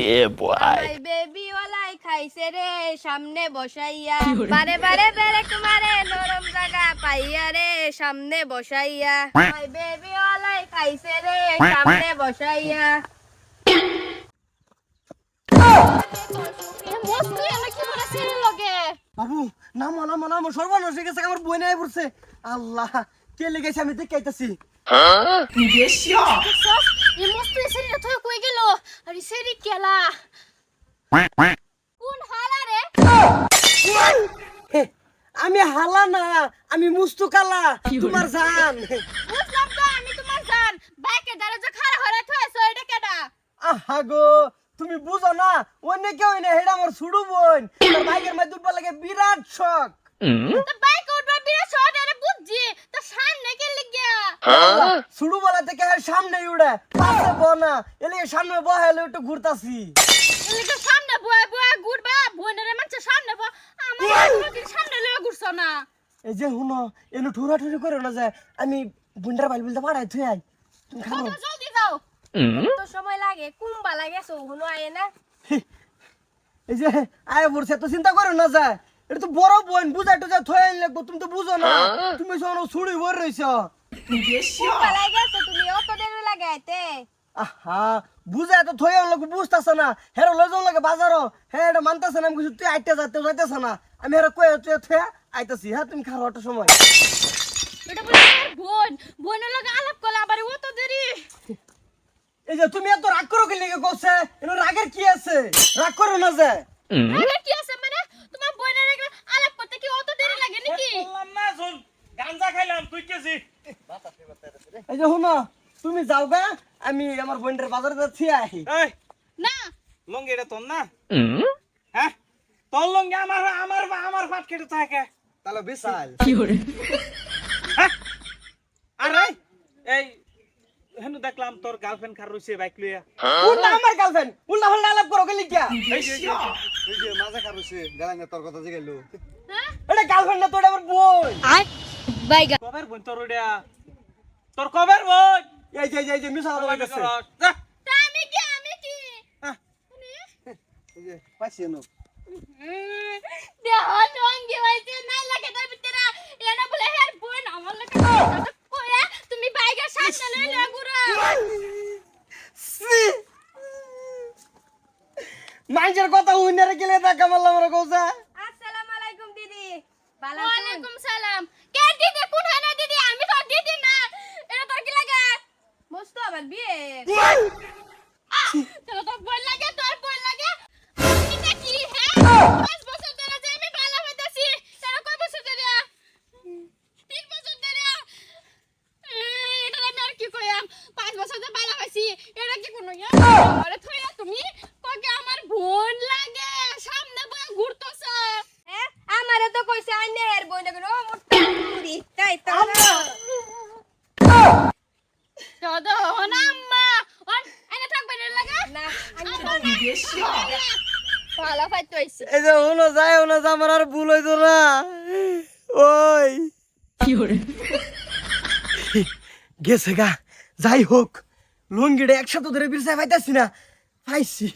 Yeah, boy. ওলাই খাইছে রে সামনে বসাইয়া। বারে বারে বেরে কুমারে নরম জায়গা পাইয়া রে সামনে বসাইয়া। মাই বেবি ওলাই খাইছে রে সামনে বসাইয়া। কি করে লগে? বাবু নামো নামো নামো সর্বনাশ হয়ে গেছে আমার বই নাই পড়ছে। আল্লাহ কে লেগেছে আমি দেখে আইতাছি। এই মস্ত সিরি তো কই গেল? আরে সিরি কেলা. কোন হালা রে? আমি হালা না আমি মুস্তুকালা তোমার জান। বুঝলাম তো আমি তোমার জান। বাইকে দরজা খাড়া হরে থইছো এটা কেডা? আহা গো তুমি বুঝো না অন্য কেউ না হেডা আমার ছুড়ু বোন। বাইকের মধ্যে উঠবার লাগে বিরাট শখ। বাইক উঠবার বিরা শর্ট আরে বুঝছি তো সামনে কে লিগিয়া ছুড়ু বলা থেকে সামনে উড়ে পাশে বনা এলিগে সামনে একটু ঘুরতাছি। এলিগে সামনে বয় বয় ঘুরবা বোনের মানছে সামনে বয়। আমার কোনদিন সামনে লয়ে ঘুরছো না। এই যে হুনো এনু ঠুরা ঠুরি করে না যায় আমি বুন্ডার বাইল বিলতে পাড়াই থুই আই তুমি কত জলদি যাও তো সময় লাগে? কুম্বা লাগে সৌগুনো আয়ে না। এই যে আয় পড়ছে তো চিন্তা করো না যায় এটা তো বড় বোন বুঝাই টুজা থয়ে লাগবো তুমি তো বুঝো না। তুমি শোনো ছুড়ি ভর রইছ। তুমি অত দেরি লাগে আইতে আহা বুঝাই তো থয়ে লাগবো বুঝতাছ না। হেরো লই যাও লাগে বাজারও হ্যাঁ এটা মানতাছ না আমি কিছু তুই আইতে যাতে যাইতেছ না। আমি হেরো কয়ে তুই থয়ে আইতাছি। হ্যাঁ তুমি খাওয়া একটা সময়। এটা বলে বোন। বোনের লগে আলাপ করলে আবার অত দেরি। এই যে তুমি এত রাগ করো কি লেগে কইছে? এনো রাগের কি আছে? রাগ করো না যে। আরে কি আছে মানে তোমার বোনের এগুলো আলাপ করতে কি অত দেরি লাগে নাকি বললাম না শোন গাঞ্জা খাইলাম তুই কেছি এই যে শুনো তুমি যাও গা আমি আমার বোনের বাজারে যাচ্ছি আহি না লঙ্গি এটা তোর না হ্যাঁ তোর লঙ্গি আমার আমার আমার ফাট কেটে থাকে তাহলে বিশাল আরে এই হেনু দেখলাম তোর গার্লফ্রেন্ড খার রইছে বাইক লইয়া উল্টা আমার গার্লফ্রেন্ড উল্টা পাল্টা আলাপ করো কি লিখিয়া এই যে, এই যে, এই যে মাঝে গালাঙ্গা তোর কথা জিগাইলো হ্যাঁ এটা গার্লফ্রেন্ড না তোর আমার বোন আই বাইগা কবের বোন তোর ওইটা তোর কবের বোন? এই যে এই যে, মিশা কথা কইতাছে আমি কি আমি কি? আহ, এই যে পাইছি এনো। দেহ লঙ্গি হইছে নাই লাগে তার ভিতরে। এনা বলে হের বোন আমার লাগে কইয়া তুমি বাইগা সামনে লই না গুরা মাইজের কথা উইনারে গেলে দেখা মারলাম রে কওছা আসসালামু আলাইকুম দিদি ভালো আছেন ওয়ালাইকুম সালাম কে দিদি কোন হানা দিদি আমি তো দিদি না এটা তোর কি লাগে আমার বিয়ে? তোর তো বল লাগে তোর বল লাগে। এটা কি হ্যাঁ? পাঁচ বছর ধরে যে আমি ভালো হইতাছি তারা কয় বছর ধরে? তিন বছর ধরে? এটা আমি আর কি কইয়াম? পাঁচ বছর ধরে ভালো হইছি এটা কি কোনো ইয়া? আরে থইয়া তুমি ককে আমার বোন লাগে সামনে বয়ে ঘুরতেছে আমারে তো কইছে আইনে এর বোন লাগে ও মোটা কুড়ি তাই তো দাদা হন আম্মা অন আইনে থাকবে না। লাগা না আমি পালা ফাইতো এই যে উনো যায় উনো যা আমার আর ভুল হইতো না। ওই। গেছে গা। যাই হোক লুঙ্গিটা একসাথে ধরে বিরসায় পাইতাছি না। পাইছি।